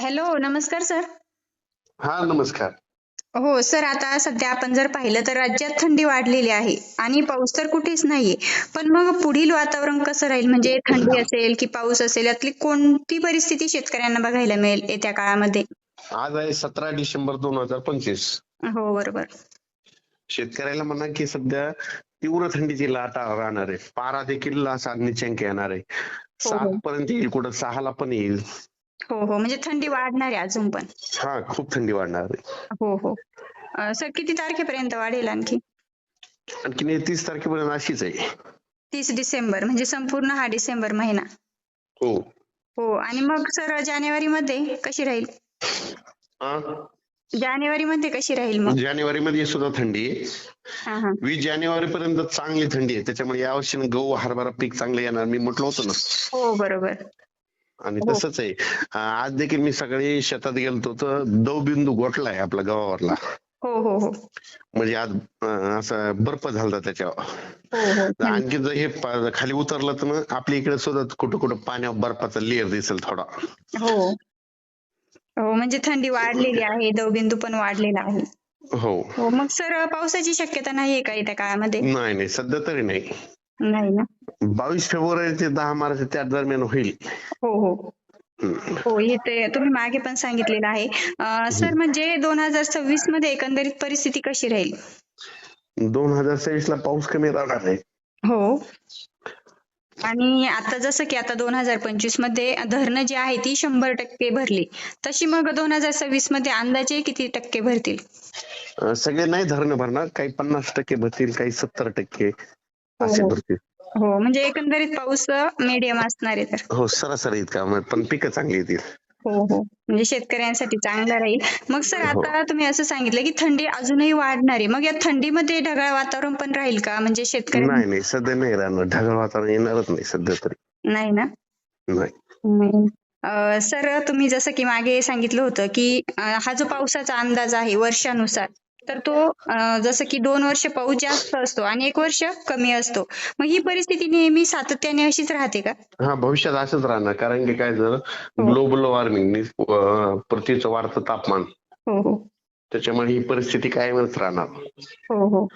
Hello नमस्कार sir. हा नमस्कार. हो सर आता सध्या आपण जर पाहिलं तर राज्यात थंडी वाढलेली आहे आणि पाऊस तर कुठेच नाहीये. पण मग पुढील वातावरण कसं राहील? म्हणजे थंडी असेल की पाऊस असेल यातली कोणती परिस्थिती शेतकऱ्यांना बघायला मिळेल येत्या काळामध्ये? आज आहे सतरा डिसेंबर दोन हजार पंचवीस. हो बरोबर. शेतकऱ्याला म्हणा की सध्या तीव्र थंडीची लाट राहणार आहे. पारा देखील निचंक येणार आहे. हो. सात पर्यंत येईल कुठं? सहाला पण येईल. हो हो. म्हणजे थंडी वाढणार आहे अजून पण. हा खूप थंडी वाढणार आहे. हो हो. अं, सर किती तारखेपर्यंत वाढेल आणखी? आणखी तीस तारखेपर्यंत अशीच आहे. तीस डिसेंबर म्हणजे संपूर्ण हा डिसेंबर महिना. हो. हो आणि मग सर जानेवारी मध्ये कशी राहील? हा? जानेवारी मध्ये कशी राहील मग? जानेवारी मध्ये सुद्धा थंडी आहे. हा हा. वीस जानेवारी पर्यंत चांगली थंडी आहे. त्याच्यामुळे यावर्षी गहू हरभरा पीक चांगलं येणार. मी म्हटलं होतं ना. हो बरोबर. आणि हो. तसंच आहे. आज देखील मी सकाळी शेतात गेलतो तर दवबिंदू गोठलाय आपला गव्हावरला. हो हो हो. म्हणजे आज असा बर्फ झालता त्याच्यावर. हो हो. आणखी जर हे खाली उतरलं तर मग आपल्या इकडे सुद्धा कुठं कुठं पाण्यावर बर्फाचा लेअर दिसेल थोडा. हो. हो म्हणजे थंडी वाढलेली आहे दवबिंदू पण वाढलेला आहे. हो. हो मग सर पावसाची शक्यता नाहीये का येत्या काळामध्ये? नाही नाही सध्या तरी नाही. नाही ना. बावीस फेब्रुवारी ते दहा मार्च त्या दरम्यान होईल. हो हो. हो हे ते तुम्ही मागे पण सांगितलेलं आहे. सर म्हणजे दोन हजार सव्वीसमध्ये एकंदरीत परिस्थिती कशी राहील? दोन हजार सव्वीस ला पाऊस कमी राहणार आहे. हो. आणि आता जसं की आता दोन हजार पंचवीसमध्ये धरणं जी आहे ती शंभर टक्के भरली. तशी मग दोन हजार सव्वीसमध्ये अंदाजे किती टक्के भरतील? सगळे नाही धरणं भरणार. काही पन्नास टक्के भरतील काही सत्तर टक्के. असे हो. भरतील हो म्हणजे एकंदरीत पाऊस मीडियम असणार आहे तर. हो सरासरी इतका पण पिकं चांगली येतील. हो हो. म्हणजे शेतकऱ्यांसाठी चांगला राहील. मग सर हो. आता तुम्ही असं सांगितलं की थंडी अजूनही वाढणार. आहे मग या थंडीमध्ये ढगाळ वातावरण पण राहील का? म्हणजे शेतकऱ्यांना नाही नाही सध्या नाही राहणार. ढगाळ वातावरण येणारच नाही सध्या तरी. नाही ना? नाही. सर तुम्ही जसं की मागे सांगितलं होतं की हा जो पावसाचा अंदाज आहे वर्षानुसार तर तो जसं की दोन वर्ष पाऊस जास्त असतो आणि एक वर्ष कमी असतो. मग ही परिस्थिती नेहमी सातत्याने अशीच राहते का? हा भविष्यात असंच राहणार. कारण की काय झालं? ग्लोबल वॉर्मिंग पृथ्वीचं वाढतं तापमान. हो हो. त्याच्यामुळे ही परिस्थिती कायमच राहणार. हो हो.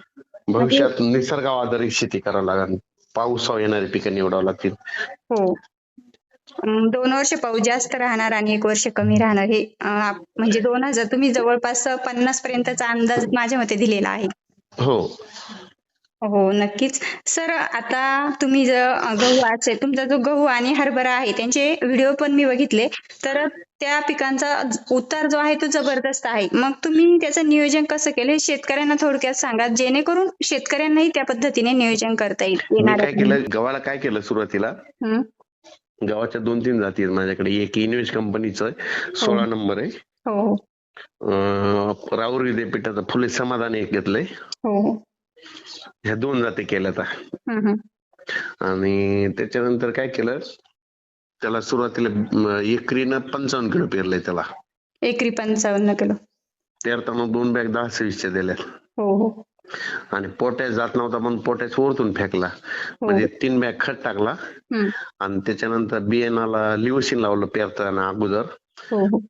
भविष्यात निसर्गावर शेती करावं लागेल. पावसावर येणारी पिकं निवडावं लागतील. हो. दोन वर्ष पाऊस जास्त राहणार आणि एक वर्ष कमी राहणार हे म्हणजे दोन हजार तुम्ही जवळपास पन्नास पर्यंतचा अंदाज माझ्या मते दिलेला आहे. हो. हो नक्कीच. सर आता तुम्ही जर गहू असेल तुमचा जो गहू आणि हरभरा आहे त्यांचे व्हिडिओ पण मी बघितले. तर त्या पिकांचा उतार जो आहे तो जबरदस्त आहे. मग तुम्ही त्याचं नियोजन कसं केलं? हे शेतकऱ्यांना थोडक्यात सांगा. जेणेकरून शेतकऱ्यांनाही त्या पद्धतीने नियोजन करता येईल. काय केलं? गव्हाला काय केलं सुरुवातीला? गव्हाच्या दोन तीन जाती आहेत माझ्याकडे. एक इनवेज कंपनीचं सोळा नंबर आहे. हो. हो राहुरी विद्यापीठाचं फुले समाधान एक घेतलंय. हो. हो ह्या दोन जाती केल्या आता. हं, हं. आणि त्याच्यानंतर काय केलं? त्याला सुरुवातीला एकरीनं पंचावन्न किलो पेरलंय त्याला. एकरी पंचावन्न किलो. पेरताना दोन बॅग दहा सव्वीसच्या दिल्या हो हो. आणि पोटॅश जात नव्हता म्हणून पोटॅश वरतून फेकला. हो. म्हणजे तीन बॅग खत टाकला. आणि त्याच्यानंतर बियाणाला लिओसिन लावलं पेरताना अगोदर. हो हो.